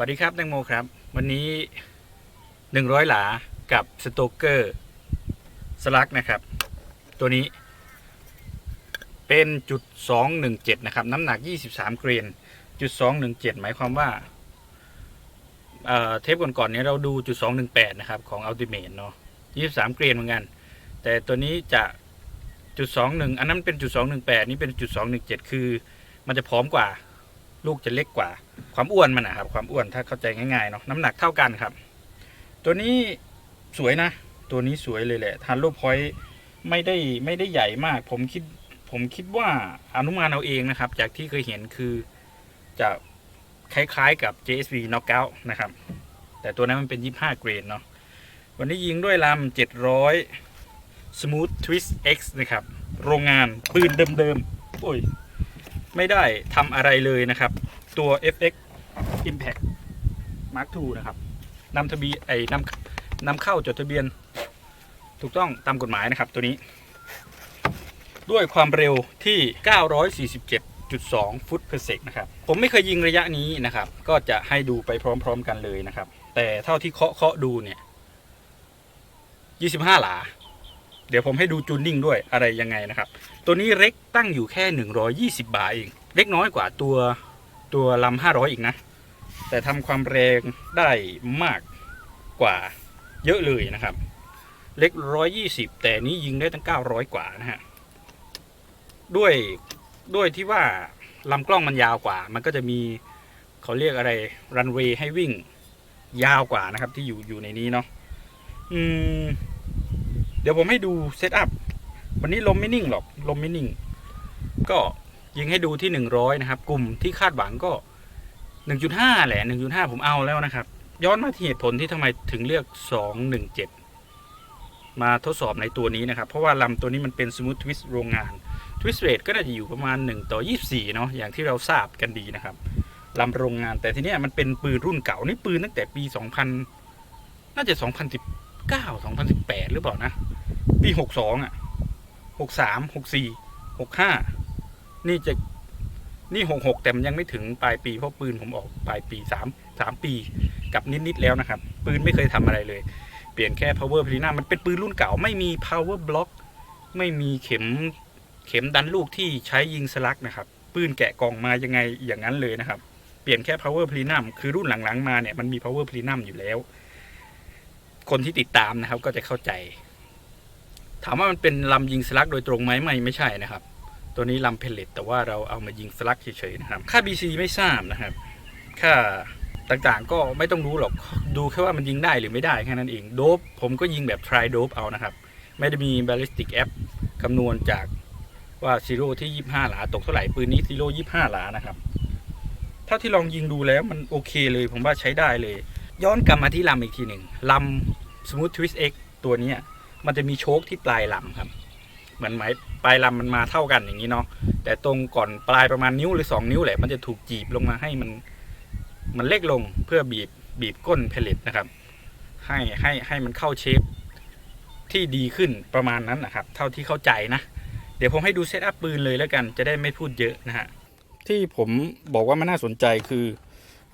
วัสดีครับแตงโมครับ วันนี้ 100 หลากับสโตเกอร์สลักนะครับ ตัวนี้ เป็นจุด217 นะครับ น้ำหนัก 23 เกรนจุด217 หมายความว่าเเทปก่อนๆเนี้เราดูจุด218 นะครับ ของ Ultimate เนาะ23 เกรนเหมือนกัน แต่ตัวนี้จะจุด21 อันนั้นเป็นจุด218 นี่เป็นจุด217 คือ มันจะพร้อมกว่า ลูกจะเล็กกว่า ความอ้วนมันนะครับ ความอ้วนถ้าเข้าใจง่ายๆเนาะน้ำหนักเท่ากันครับ ตัวนี้สวยนะ ตัวนี้สวยเลยแหละทานโลพอยต์ไม่ได้ไม่ได้ใหญ่มาก ผมคิดผมคิดว่าอนุมานเอาเองนะครับ จากที่เคยเห็นคือจะคล้ายๆกับ JSV Knockout นะครับ แต่ตัวนั้นมันเป็น 25 เกรดเนาะวันนี้ยิงด้วยลำ700 Smooth Twist X นะครับ โรงงานปืนเดิมๆโอ้ย ไม่ได้ทำอะไรเลยนะครับ ตัว FX Impact Mark II นะครับนำทะเบียนไอ้นำนำเข้าจดทะเบียน ถูกต้องตามกฎหมายนะครับตัวนี้ ด้วยความเร็วที่ 947.2 ฟุต per sec นะครับ ผมไม่เคยยิงระยะนี้นะครับ ก็จะให้ดูไปพร้อม ๆ กันเลยนะครับ แต่เท่าที่เคาะเคาะดูเนี่ย 25 หลา เดี๋ยวผมให้ดูจูนนิ่งด้วยอะไรยังไงนะครับ ตัวนี้เร็กตั้งอยู่แค่ 120 บาทเอง เล็กน้อยกว่าตัว ตัวลำ500อีกนะ แต่ทำความแรงได้มากกว่าเยอะเลยนะครับ เล็ก120แต่นี้ยิงได้ตั้ง900กว่านะฮะ ด้วยด้วยที่ว่าลำกล้องมันยาวกว่า มันก็จะมีเขาเรียกอะไรรันเวย์ให้วิ่งยาวกว่านะครับ ที่อยู่อยู่ในนี้เนาะอืม เดี๋ยวผมให้ดูเซตอัพวันนี้ลมไม่นิ่งหรอกลมไม่นิ่ง ก็ ยิงให้ดูที่ 100 นะครับ กลุ่มที่คาดหวังก็ 1.5 แหละ 1.5 ผมเอาแล้วนะครับ ย้อนมาที่เหตุผลที่ทำไมถึงเลือก 217 มาทดสอบในตัวนี้นะครับ เพราะว่าลำตัวนี้มันเป็นสมูททวิสต์โรงงานทวิสต์เรทก็น่าจะอยู่ประมาณ 1 ต่อ 24 เนาะอย่างที่เราทราบกันดีนะครับลำโรงงานแต่ทีนี้มันเป็นปืนรุ่นเก่านี่ปืนตั้งแต่ปี 2000 น่าจะ 2019 2018 หรือเปล่านะ ปี 62 อะ 63 64 65 นี่จะนี่หกหกแต่มันยังไม่ถึงปลายปีเพราะปืนผมออกปลายปีสามสามปีกับนิดๆแล้วนะครับ ปืนไม่เคยทำอะไรเลย เปลี่ยนแค่ power p l a n a มันเป็นปืนรุ่นเก่าไม่มี power block ไม่มีเข็มเข็มดันลูกที่ใช้ยิงสลักนะครับ ปืนแกะกล่องมายังไงอย่างนั้นเลยนะครับ เปลี่ยนแค่ power p l a n a คือรุ่นหลังๆมาเนี่ยมันมี power p l a n a อยู่แล้ว คนที่ติดตามนะครับก็จะเข้าใจ ถามว่ามันเป็นลำยิงสลักโดยตรงไหมไม่ไม่ใช่นะครับ ตัวนี้ลำเพลเลตแต่ว่าเราเอามายิงสลักเฉยๆนะครับ ค่า BC ไม่ทราบนะครับ ค่าต่างๆก็ไม่ต้องรู้หรอกดูแค่ว่ามันยิงได้หรือไม่ได้แค่นั้นเองโดบผมก็ยิงแบบ try dope เอานะครับ ไม่ได้มี ballistic app คำนวณจากว่าซีโร่ที่ 25 หลา ตกเท่าไหร่ปืนนี้ซีโร่25 หลานะครับเท่าที่ลองยิงดูแล้วมันโอเคเลย ผมว่าใช้ได้เลย ย้อนกลับมาที่ลำอีกทีหนึ่งลำ Smooth Twist X ตัวนี้มันจะมีโชคที่ปลายลำครับ เหมือนไม้ปลายลำมันมาเท่ากันอย่างนี้เนาะแต่ตรงก่อนปลายประมาณนิ้วหรือ 2 นิ้วแหละมันจะถูกจีบลงมาให้มัน มันเล็กลงเพื่อบีบบีบก้นเพลเลตนะครับ ให้ให้ให้มันเข้าเชฟที่ดีขึ้นประมาณนั้นนะครับ เท่าที่เข้าใจนะ เดี๋ยวผมให้ดูเซตอัพปืนเลยแล้วกัน จะได้ไม่พูดเยอะนะฮะที่ผมบอกว่ามันน่าสนใจคือ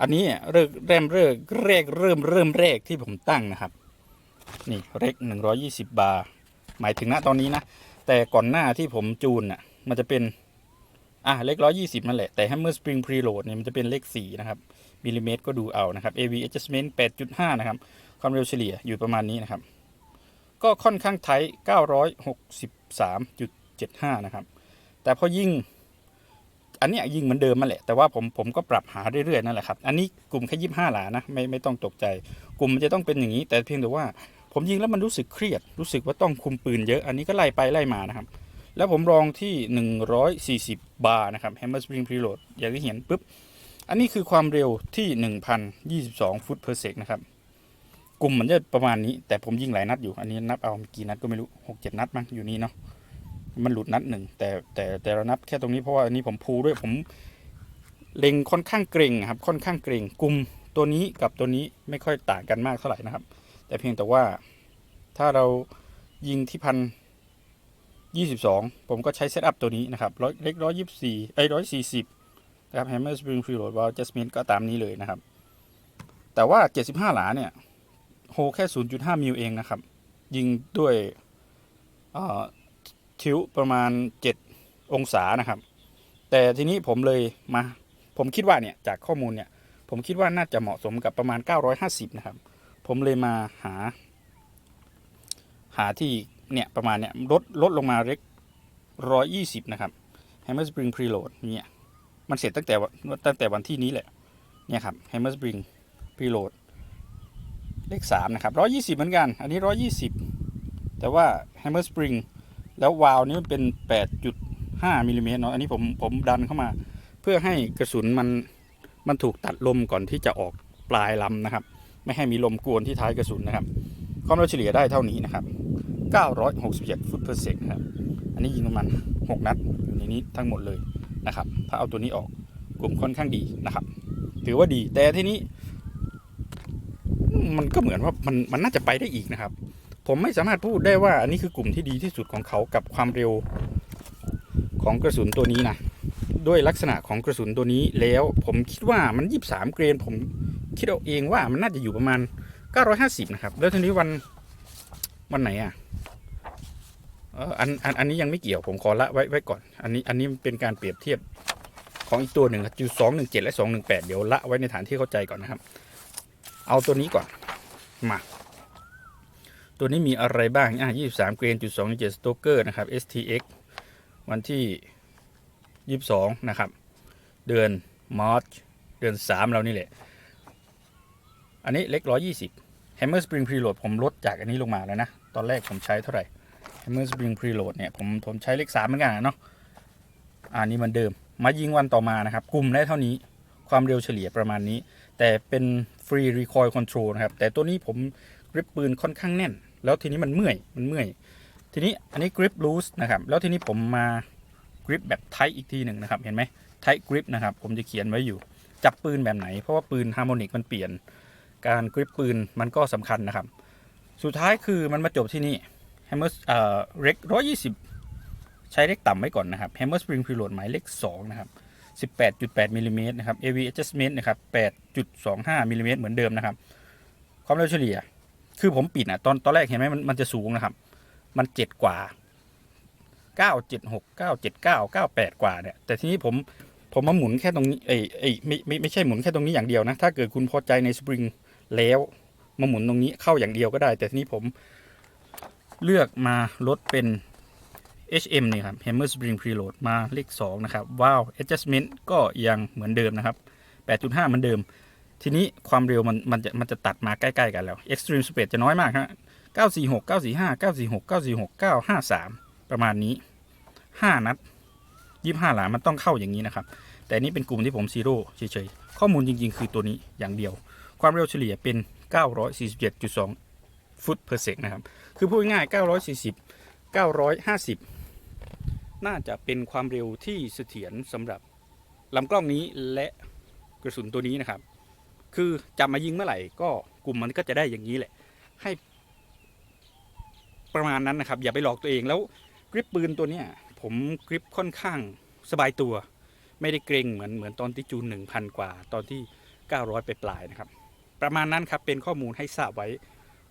อันนี้เริ่มเริ่มเริ่มแรกเริ่มเริ่มแรกที่ผมตั้งนะครับ นี่เร็กหนึ่งร้อยี่สิบบาร์หมายถึงณตอนนี้นะ แต่ก่อนหน้าที่ผมจูนน่ะ มันจะเป็น อะเลขร้อยี่สิบนั่นแหละ แต่ Hammer Spring Preload เนี่ยมันจะเป็นเลขสี่นะครับมิลลิเมตรก็ดูเอานะครับ AV Adjustment 8.5 นะครับ ความเร็วเฉลี่ยอยู่ประมาณนี้นะครับ ก็ค่อนข้างไทย963.75 นะครับ แต่พอยิ่ง อันนี้ยยิงเหมือนเดิมมาแหละ แต่ว่าผมผมก็ปรับหาเรื่อยๆนั่นแหละครับ อันนี้กลุ่มแค่ยี่ห้าหลานะ ไม่ไม่ต้องตกใจ กลุ่มมันจะต้องเป็นอย่างนี้ แต่เพียงแต่ว่า ผมยิงแล้วมันรู้สึกเครียด รู้สึกว่าต้องคุมปืนเยอะ อันนี้ก็ไล่ไปไล่มานะครับ แล้วผมลองที่ 140 บาร์นะครับ Hammer Spring Preload อย่างที่เห็นปุ๊บ อันนี้คือความเร็วที่ 1,022 ฟุต per sec นะครับ กลุ่มมันจะประมาณนี้ แต่ผมยิงหลายนัดอยู่ อันนี้นับเอากี่นัดก็ไม่รู้ 6-7 นัดมั้งอยู่นี่เนาะ มันหลุดนัดหนึ่งแต่แต่แต่เรานับแค่ตรงนี้เพราะว่าอันนี้ผมพูด้วยผมเล็งค่อนข้างเกรงครับ ค่อนข้างเกรงกลุ่มตัวนี้กับตัวนี้ไม่ค่อยต่างกันมากเท่าไหร่นะครับ แต่เพียงแต่ว่าถ้าเรายิงที่พันยี่สิบสองผมก็ใช้เซตอัพตัวนี้นะครับร้อยเล็กร้อยยี่สี่ไอ้ร้อยสี่สิบนะครับ Hammer Spring Preload Wall Adjustment ก็ตามนี้เลยนะครับ แต่ว่า75หลาเนี่ยโฮแค่0.5มิลเองนะครับ ยิงด้วยทิวประมาณ7องศานะครับ แต่ทีนี้ผมเลยมา ผมคิดว่าเนี่ยจากข้อมูลเนี่ย ผมคิดว่าน่าจะเหมาะสมกับประมาณ 950 นะครับ ผมเลยมาหา หาที่เนี่ยประมาณเนี่ยลดลดลงมาเล็ก120นะครับ Hammer Spring Preload เนี่ยมันเสร็จตั้งแต่วันตั้งแต่วันที่นี้แหละเนี่ยครับ Hammer Spring Preload เลข3นะครับ120เหมือนกัน อันนี้120แต่ว่า Hammer Spring แล้ววาล์วนี้มันเป็น8.5มิลลิเมตรเนาะอันนี้ผมผมดันเข้ามา เพื่อให้กระสุนมันมันถูกตัดลมก่อนที่จะออกปลายลำนะครับ ไม่ให้มีลมกวนที่ท้ายกระสุนนะครับ ความเร็วเฉลี่ยได้เท่านี้นะครับ 967 ฟุต per sec นะครับ อันนี้ยิงประมาณ6นัดอยู่ในนี้ทั้งหมดเลยนะครับ ถ้าเอาตัวนี้ออกกลุ่มค่อนข้างดีนะครับ ถือว่าดี แต่ทีนี้ มันก็เหมือนว่ามันมันน่าจะไปได้อีกนะครับ ผมไม่สามารถพูดได้ว่า อันนี้คือกลุ่มที่ดีที่สุดของเขากับความเร็วของกระสุนตัวนี้นะด้วยลักษณะของกระสุนตัวนี้แล้ว ผมคิดว่ามันยี่สามเกรนผม คิดเอาเองว่ามันน่าจะอยู่ประมาณ 950 นะครับ แล้วทีนี้วันวันไหนอะอันอันอันนี้ยังไม่เกี่ยวผมขอละไว้ไว้ก่อน อันนี้อันนี้เป็นการเปรียบเทียบของอีกตัวหนึ่งจุดสองหนึ่งเจ็ดและสองหนึ่งแปดเดี๋ยวละไว้ในฐานที่เข้าใจก่อนนะครับ เอาตัวนี้ก่อนมา ตัวนี้มีอะไรบ้างอะ23เกรนจุด2 7สโตเกอร์นะครับ STX วันที่22นะครับ เดือนมอร์ชเดือน3เรานี่แหละ อันนี้เล็ก120 Hammer Spring Preload ผมลดจากอันนี้ลงมาแล้วนะ ตอนแรกผมใช้เท่าไหร่ Hammer Spring Preload เนี่ยผมผมใช้เลข3เหมือนกันนะเนาะอันนี้มันเดิม มายิงวันต่อมานะครับกลุ่มได้เท่านี้ความเร็วเฉลี่ยประมาณนี้ แต่เป็น Free Recoil Control นะครับ แต่ตัวนี้ผมกริปปืนค่อนข้างแน่น แล้วทีนี้มันเมื่อยมันเมื่อย ทีนี้อันนี้ grip loose นะครับ แล้วทีนี้ผมมา grip แบบ tight อีกทีหนึ่งนะครับ เห็นไหม tight grip นะครับ ผมจะเขียนไว้อยู่ จับปืนแบบไหน เพราะว่าปืนฮาร์โมนิกมันเปลี่ยน การกริปปืนมันก็สำคัญนะครับ สุดท้ายคือมันมาจบที่นี่ Hammer เอ่อเร็ก120ใช้เลขต่ำไว้ก่อนนะครับ Hammer Spring Preload หมายเลข2นะครับ18.8มิลลิเมตรนะครับ AV adjustment นะครับ8.25มิลลิเมตรเหมือนเดิมนะครับ ความเร็วเฉลี่ย คือผมปิดอะตอนตอนแรกเห็นไหมมันมันจะสูงนะครับ มันเจ็ดกว่า976 979 98กว่าเนี่ย แต่ทีนี้ผมผมมาหมุนแค่ตรงนี้เอ้ยเอ้ยไม่ไม่ไม่ใช่หมุนแค่ตรงนี้อย่างเดียวนะ ถ้าเกิดคุณพอใจในสปริง แล้วมาหมุนตรงนี้เข้าอย่างเดียวก็ได้ แต่ทีนี้ผมเลือกมาลดเป็น HM นี่ครับ Hammer Spring Preload มาเลข2นะครับว้าว Adjustment ก็ยังเหมือนเดิมนะครับ 8.5 เหมือนเดิม ทีนี้ความเร็วมันมันจะมันจะตัดมาใกล้ๆกันแล้ว Extreme Speed จะน้อยมากฮะ946 945 946 946 953 ประมาณนี้ 5 นัด 25 หลามันต้องเข้าอย่างนี้นะครับ แต่นี่เป็นกลุ่มที่ผมซีโร่เฉยๆ ข้อมูลจริงๆ คือตัวนี้อย่างเดียว ความเร็วเฉลี่ยเป็น 947.2 ฟุต per sec นะครับ คือพูดง่าย 940 950 น่าจะเป็นความเร็วที่เสถียรสำหรับลำกล้องนี้และกระสุนตัวนี้นะครับ คือจับมายิงเมื่อไหร่ก็กลุ่มมันก็จะได้อย่างนี้แหละ ให้ประมาณนั้นนะครับ อย่าไปหลอกตัวเองแล้วกริปปืนตัวเนี้ยผมกริปค่อนข้างสบายตัว ไม่ได้เกรงเหมือนเหมือนตอนที่จูนหนึ่งพันกว่า ตอนที่ 900 ไปปลายนะครับ ประมาณนั้นครับเป็นข้อมูลให้ทราบไว้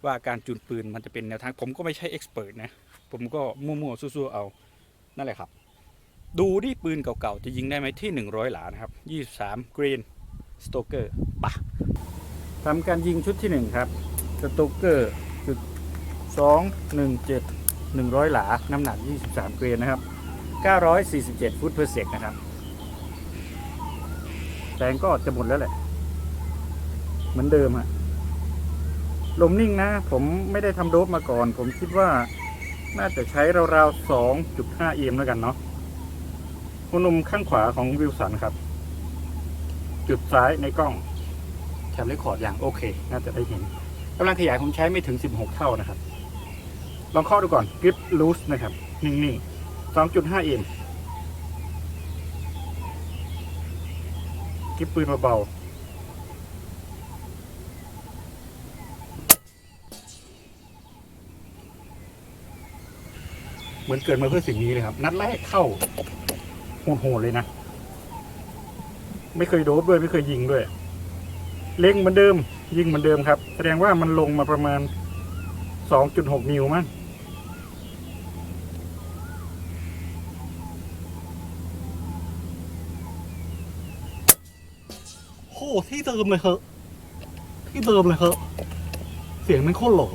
ว่าการจูนปืนมันจะเป็นแนวทาง ผมก็ไม่ใช่เอ็กซ์เพรสนะ ผมก็มั่วๆสู้ๆเอา นั่นแหละครับ ดูดิปืนเก่าๆ จะยิงได้ไหมที่ 100 หลานะครับ 23 Green Stoker ปะทำการยิงชุดที่ 1 ครับ Stoker จุด217 100 หลา น้ำหนัก 23 เกรนนะครับ 947 ฟุต per sec นะครับแสงก็จะหมดแล้วแหละ เหมือนเดิมฮะลมนิ่งนะ ผมไม่ได้ทำโดบมาก่อน ผมคิดว่าน่าจะใช้ราวๆ 2.5 เอ็มแล้วกันเนาะหัวนมข้างขวาของวิลสันครับ จุดซ้ายในกล้องแคปเรคคอร์ดอย่างโอเค น่าจะได้เห็นกำลังขยายผมใช้ไม่ถึง 16 เท่านะครับ ลองเข้าดูก่อนกริปลูสนะครับ นิ่งๆ 2.5 เอ็มกริปปืนเบาๆ เหมือนเกิดมาเพื่อสิ่งนี้เลยครับ นัดแรกเข้าโหดๆเลยนะ ไม่เคยโดบด้วยไม่เคยยิงด้วย เล็งเหมือนเดิม ยิงเหมือนเดิมครับ แสดงว่ามันลงมาประมาณ2.6นิ้วมั้งโหที่เดิมเลยเหอะที่เดิมเลยเหอะเสียงมันโคตรหล่อ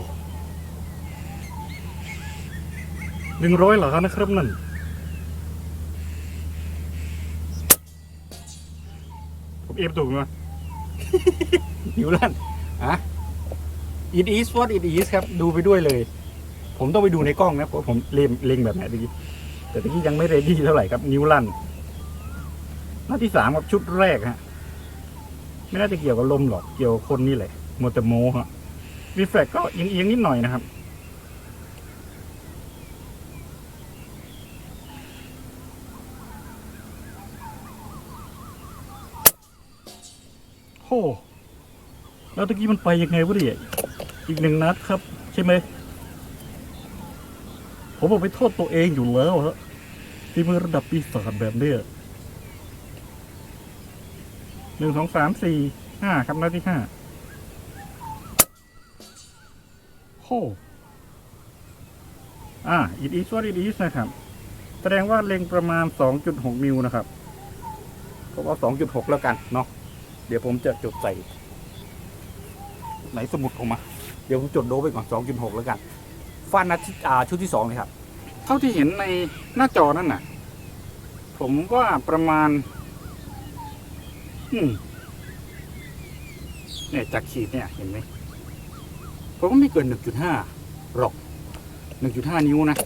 หนึ่งร้อยเหรอนะครับนั่นผมเอฟถูกไหมหิวลั่นอะ it is what it is ครับ ดูไปด้วยเลย ผมต้องไปดูในกล้องนะเพราะผมเล็งเล็งแบบไหนตะกี้แต่ตะกี้ยังไม่เรดี้เท่าไหร่ครับ นิ้วลั่นหน้าที่สามครับชุดแรกฮะ ไม่น่าจะเกี่ยวกับลมหรอก เกี่ยวกับคนนี่แหละโมวแต่โมฮะรีเฟล็กก็เอียงๆนิดหน่อยนะครับ โหแล้วตะกี้มันไปยังไงวะเนี่ยอีกหนึ่งนัดครับ ใช่ไหม ผมบอกไปโทษตัวเองอยู่แล้วฮะที่มือระดับปีศาจแบบเนี้ยหนึ่งสองสามสี่ห้าครับน้าที่ห้าโหอ่า it is what it is นะครับ แสดงว่าเล็งประมาณ 2.6 มิลนะครับผมเอา2.6 แล้วกันเนาะ เดี๋ยวผมจะจดใส่ ไหนสมุดผมมาเดี๋ยวผมจดโดไปก่อน2.6แล้วกันฟันนัดที่อ่าชุดที่สองเลยครับ เท่าที่เห็นในหน้าจอนั่นน่ะ ผมว่าประมาณ อืมเนี่ยจากขีดเนี่ย เห็นไหมผมว่าไม่เกิน1.5หรอก1.5นิ้วนะ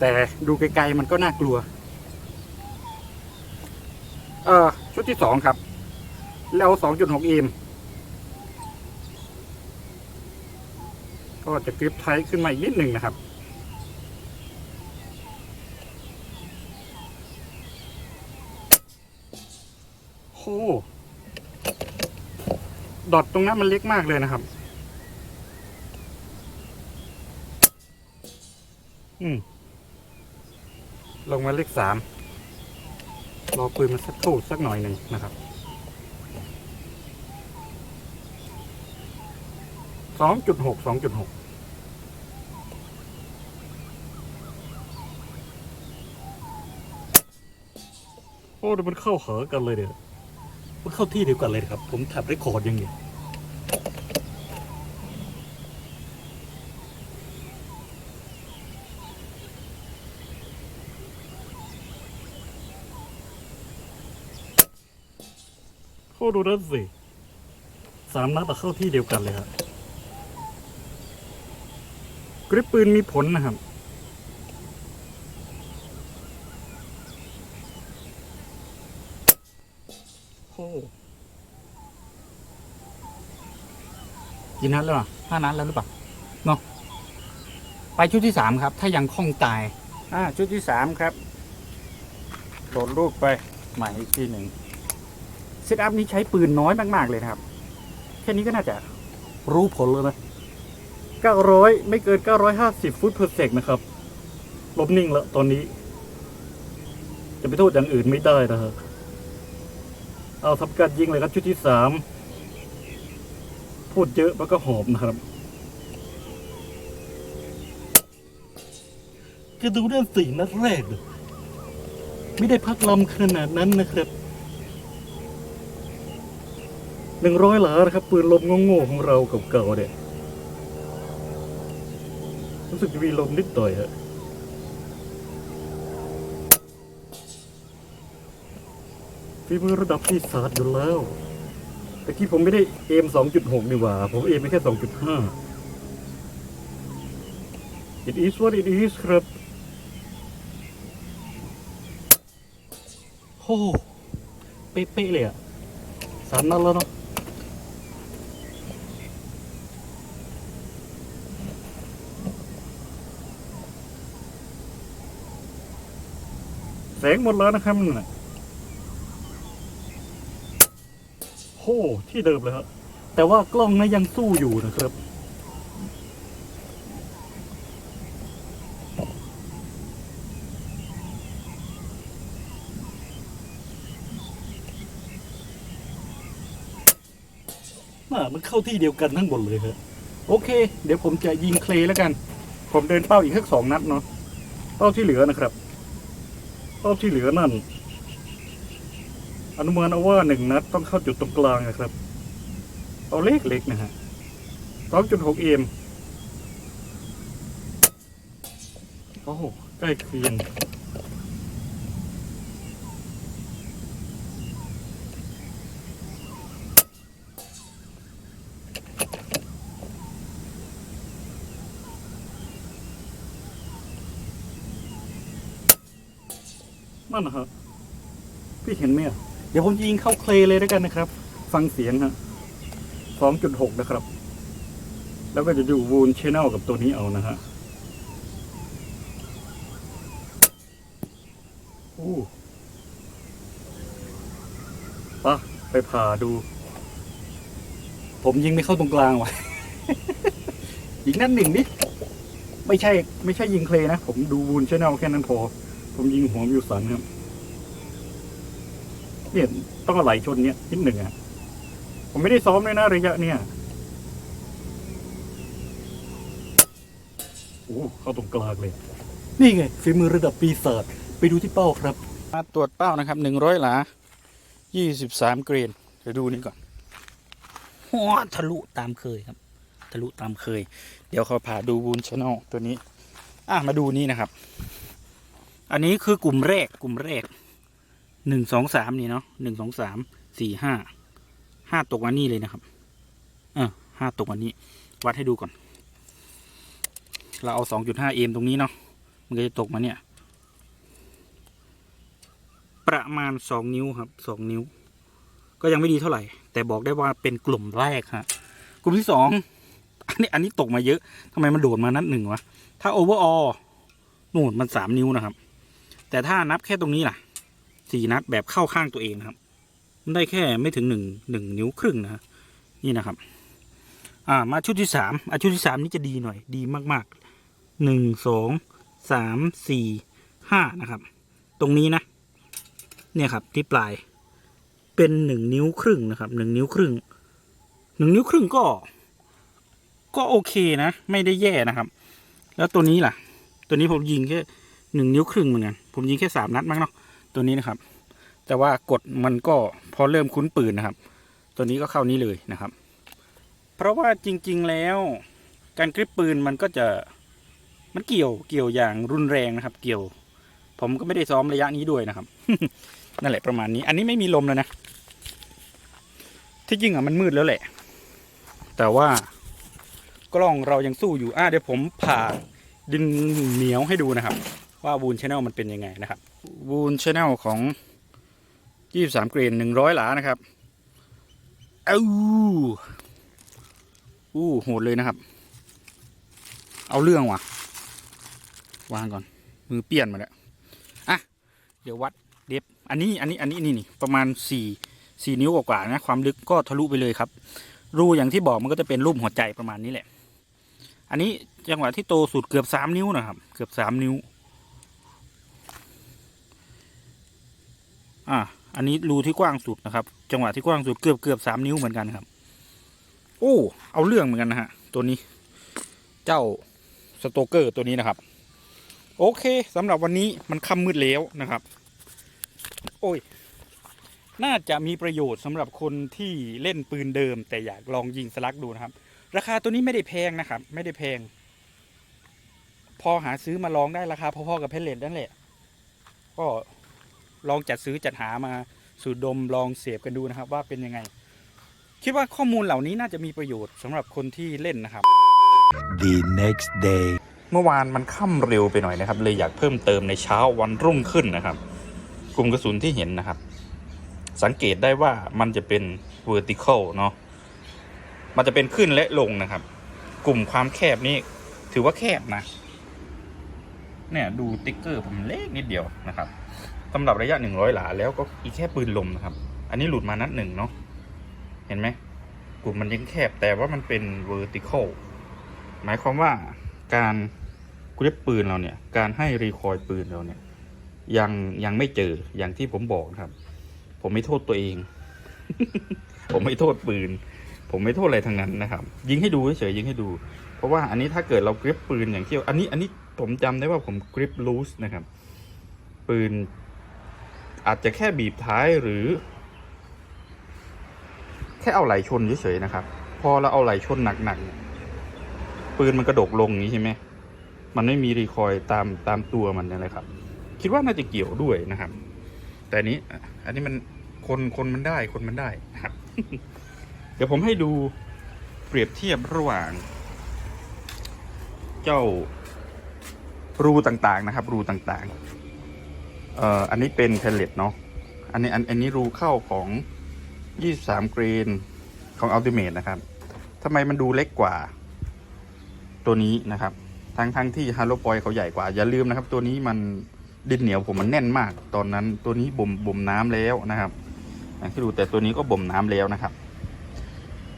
แต่ดูไกลๆมันก็น่ากลัว เออชุดที่สองครับ แล้ว2.6เอมก็จะกริปไทยขึ้นมาอีกนิดหนึ่งนะครับโหดอทตรงนั้นมันเล็กมากเลยนะครับ อืม ลงมาเลขสามรอปืนมันสักทูสักหน่อยหนึ่งนะครับ สองจุดหกสองจุดหกโอ้เดี๋ยวมันเข้าหากันเลยเดี๋ยวมันเข้าที่เดียวกันเลยครับ ผมแท็บเรคคอร์ดยังไงโอ้ดูนั่นสิสามนัดแต่เข้าที่เดียวกันเลยครับ กริปปืนมีผลนะครับ โอ้กี่นัดแล้วห้านัดแล้วหรือเปล่าเนาะไปชุดที่สามครับ ถ้ายังคล่องใจอ่า ชุดที่สามครับโหลดรูปไปใหม่อีกทีหนึ่งเซตอัพนี้ใช้ปืนน้อยมาก ๆ เลยนะครับ แค่นี้ก็น่าจะรู้ผลแล้วนะ 900 ไม่เกิน 950 ฟุตเพอร์เซกนะครับ ลบนิ่งแล้วตอนนี้ จะไปโทษอย่างอื่นไม่ได้นะฮะเอาทำการยิงเลยครับชุดที่สามพูดเยอะมันก็หอบนะครับจะดูเรื่องสี่นัดแรก ไม่ได้พักลำขนาดนั้นนะครับหนึ่งร้อยหลานะครับ ปืนลมโง่ๆของเราเก่าๆเนี่ย รู้สึกจะมีลมนิดหน่อยฮะฝีมือระดับที่ศาสตร์อยู่แล้วแต่กี้ผมไม่ได้เอมสองจุดหกนี่หว่า ผมเอมไปแค่สองจุดห้า it is what it is ครับโอ้เป๊ะๆเลยอะสามนัดแล้วเนาะ สงหมดแล้วนะครับนั่นน่ะโหที่เดิมเลยฮะแต่ว่ากล้องนะยังสู้อยู่นะครับน่ามันเข้าที่เดียวกันทั้งหมดเลยครับโอเค เดี๋ยวผมจะยิงเคลแล้วกัน ผมเดินเป้าอีกแค่สองนัดเนาะเป้าที่เหลือนะครับ รอบที่เหลือนั่น อนุมานเอาว่าหนึ่งนัดต้องเข้าจุดตรงกลางนะครับ เอาเลขเล็กนะฮะสองจุดหกเอ็มโอ้ใกล้เคียง นั่นนะฮะพี่เห็นไหมอะเดี๋ยวผมยิงเข้าเคลเลยแล้วกันนะครับ ฟังเสียงฮะสองจุดหกนะครับ แล้วก็จะดูวูนชแนลกับตัวนี้เอานะฮะอู้ปะไปผ่าดู ผมยิงไม่เข้าตรงกลางว่ะยิงนั่นหนึ่งดิไม่ใช่ ไม่ใช่ยิงเคลนะ ผมดูวูนชแนลแค่นั้นพอ ผมยิงหัวมิวสันครับเนี่ยต้องเอาไหลชนเนี่ยนิดหนึ่งอะ ผมไม่ได้ซ้อมเลยนะระยะเนี่ยโอ้เข้าตรงกลางเลย นี่ไงฝีมือระดับปีศาจไปดูที่เป้าครับ มาตรวจเป้านะครับหนึ่งร้อยหลายี่สิบสามเกรนเดี๋ยวดูนี่ก่อนหัวทะลุตามเคยครับ ทะลุตามเคย เดี๋ยวเขาพาดูบูนชแนลตัวนี้ อะมาดูนี่นะครับ อันนี้คือกลุ่มแรกกลุ่มแรกหนึ่งสองสามนี่เนาะหนึ่งสองสามสี่ห้าห้าตกมานี่เลยนะครับ เออห้าตกมานี้ วัดให้ดูก่อน เราเอาสองจุดห้าเอมตรงนี้เนาะมันก็จะตกมาเนี่ย ประมาณสองนิ้วครับสองนิ้ว ก็ยังไม่ดีเท่าไหร่ แต่บอกได้ว่าเป็นกลุ่มแรกฮะกลุ่มที่สองอันนี้อันนี้ตกมาเยอะทำไมมันโดดมานัดหนึ่งวะถ้าโอเวอร์ออนู่นมันสามนิ้วนะครับ แต่ถ้านับแค่ตรงนี้ล่ะสี่นัดแบบเข้าข้างตัวเองนะครับ มันได้แค่ไม่ถึงหนึ่งหนึ่งนิ้วครึ่งนะนี่นะครับ อ่ามาชุดที่สามอะชุดที่สามนี่จะดีหน่อยดีมากๆหนึ่งสองสามสี่ห้านะครับ ตรงนี้นะ เนี่ยครับที่ปลายเป็นหนึ่งนิ้วครึ่งนะครับหนึ่งนิ้วครึ่งหนึ่งนิ้วครึ่งก็ ก็โอเคนะ ไม่ได้แย่นะครับ แล้วตัวนี้ล่ะ ตัวนี้ผมยิงแค่ หนึ่งนิ้วครึ่งเหมือนกัน ผมยิงแค่สามนัดมั้งเนาะตัวนี้นะครับ แต่ว่ากดมันก็พอเริ่มคุ้นปืนนะครับ ตัวนี้ก็เข้านี้เลยนะครับ เพราะว่าจริง ๆแล้ว การกริปปืนมันก็จะมันเกี่ยวเกี่ยวอย่างรุนแรงนะครับ เกี่ยว ผมก็ไม่ได้ซ้อมระยะนี้ด้วยนะครับ นั่นแหละประมาณนี้ อันนี้ไม่มีลมแล้วนะ ที่จริงอะมันมืดแล้วแหละ แต่ว่ากล้องเรายังสู้อยู่อะเดี๋ยวผมผ่าดินเหนียวให้ดูนะครับ ว่าวูนชแนลมันเป็นยังไงนะครับวูนชแนลของ23เกรน100หลานะครับเอ้าอู้โหดเลยนะครับ เอาเรื่องว่ะ วางก่อน มือเปลี่ยนมาแล้วอะเดี๋ยววัดเดฟอันนี้อันนี้อันนี้นี่นี่ประมาณสี่สี่นิ้วกว่าๆนะความลึกก็ทะลุไปเลยครับ รูอย่างที่บอกมันก็จะเป็นรูปหัวใจประมาณนี้แหละ อันนี้จังหวะที่โตสุดเกือบสามนิ้วนะครับ เกือบสามนิ้ว อะอันนี้รูที่กว้างสุดนะครับ จังหวะที่กว้างสุดเกือบเกือบสามนิ้วเหมือนกันครับ โอ้เอาเรื่องเหมือนกันนะฮะตัวนี้ เจ้าสโตเกอร์ตัวนี้นะครับ โอเคสำหรับวันนี้มันค่ำมืดแล้วนะครับ โอ้ย น่าจะมีประโยชน์สำหรับคนที่เล่นปืนเดิม แต่อยากลองยิงสลักดูนะครับ ราคาตัวนี้ไม่ได้แพงนะครับ ไม่ได้แพง พอหาซื้อมาลองได้ราคาพอๆกับเพลเลตนั่นแหละ ก็ ลองจัดซื้อจัดหามาสูดดมลองเสพกันดูนะครับ ว่าเป็นยังไง คิดว่าข้อมูลเหล่านี้น่าจะมีประโยชน์สำหรับคนที่เล่นนะครับ the next day. เมื่อวานมันค่ำเร็วไปหน่อยนะครับ เลยอยากเพิ่มเติมในเช้าวันรุ่งขึ้นนะครับ กลุ่มกระสุนที่เห็นนะครับ สังเกตได้ว่ามันจะเป็น vertical เนาะมันจะเป็นขึ้นและลงนะครับ กลุ่มความแคบนี่ถือว่าแคบนะ เนี่ยดูติ๊กเกอร์ผมเล็กนิดเดียวนะครับ สำหรับระยะ 100 หลา แล้วก็อีกแค่ปืนลมนะครับ อันนี้หลุดมานัดหนึ่งเนาะเห็นไหมกลุ่มมันยังแคบแต่ว่ามันเป็น vertical หมายความว่าการกริปปืนเราเนี่ย การให้รีคอยปืนเราเนี่ย ยังยังไม่เจออย่างที่ผมบอกครับ ผมไม่โทษตัวเอง ผมไม่โทษปืน ผมไม่โทษอะไรทั้งนั้นนะครับ ยิงให้ดูเฉยยิงให้ดู เพราะว่าอันนี้ถ้าเกิดเรากริปปืนอย่างที่อันนี้อันนี้ผมจำได้ว่าผมกริปลูสนะครับ ปืน อาจจะแค่บีบท้ายหรือ แค่เอาไหลชนเฉยๆนะครับ พอเราเอาไหลชนหนักๆปืนมันกระดกลงอย่างนี้ใช่ไหมมันไม่มีรีคอยตามตามตัวมันนั่แหละครับ คิดว่าน่าจะเกี่ยวด้วยนะครับ แต่นี้ อันนี้มันคนคนมันได้คนมันได้นะครับ เดี๋ยวผมให้ดูเปรียบเทียบระหว่าง เจ้ารูต่างๆนะครับ รูต่างๆ เอ่ออันนี้เป็นเพลเลตเนาะอันนี้อันอันนี้รูเข้าของ23กรีนของ Ultimate นะครับทำไมมันดูเล็กกว่า ตัวนี้นะครับ ทั้งทั้งที่ฮาร์โลปอยเขาใหญ่กว่า อย่าลืมนะครับ ตัวนี้มันดินเหนียวผมมันแน่นมาก ตอนนั้นตัวนี้บ่มบ่มน้ำแล้วนะครับอย่างที่ดูแต่ตัวนี้ก็บ่มน้ำแล้วนะครับ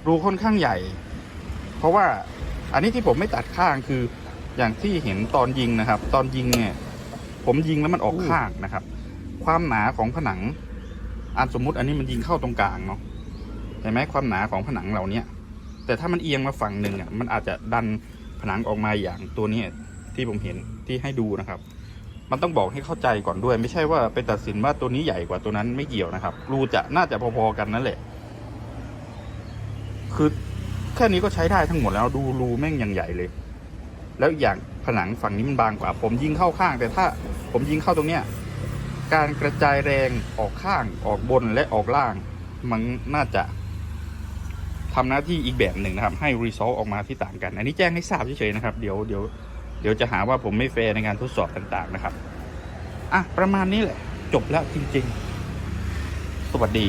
รูค่อนข้างใหญ่ เพราะว่าอันนี้ที่ผมไม่ตัดข้างคืออย่างที่เห็นตอนยิงนะครับ ตอนยิงเนี่ย ผมยิงแล้วมันออกข้างนะครับ ความหนาของผนังอันสมมุติอันนี้มันยิงเข้าตรงกลางเนาะเห็นไหมความหนาของผนังเหล่าเนี้ยแต่ถ้ามันเอียงมาฝั่งหนึ่งอะมันอาจจะดันผนังออกมาอย่างตัวเนี้ยที่ผมเห็นที่ให้ดูนะครับ มันต้องบอกให้เข้าใจก่อนด้วย ไม่ใช่ว่าไปตัดสินว่าตัวนี้ใหญ่กว่าตัวนั้นไม่เกี่ยวนะครับรูจะน่าจะพอๆกันนั่นแหละ คือแค่นี้ก็ใช้ได้ทั้งหมดแล้วดูรูแม่งอย่างใหญ่เลย แล้วอย่างผนังฝั่งนี้มันบางกว่า ผมยิงเข้าข้าง แต่ถ้าผมยิงเข้าตรงเนี้ยการกระจายแรงออกข้างออกบนและออกล่าง มันน่าจะทำหน้าที่อีกแบบหนึ่งนะครับ ให้รีซอลออกมาที่ต่างกัน อันนี้แจ้งให้ทราบเฉยๆนะครับ เดี๋ยวเดี๋ยวเดี๋ยวจะหาว่าผมไม่แฟร์ในการทดสอบต่าง ๆ นะครับ อะ ประมาณนี้แหละ จบแล้วจริง ๆ สวัสดี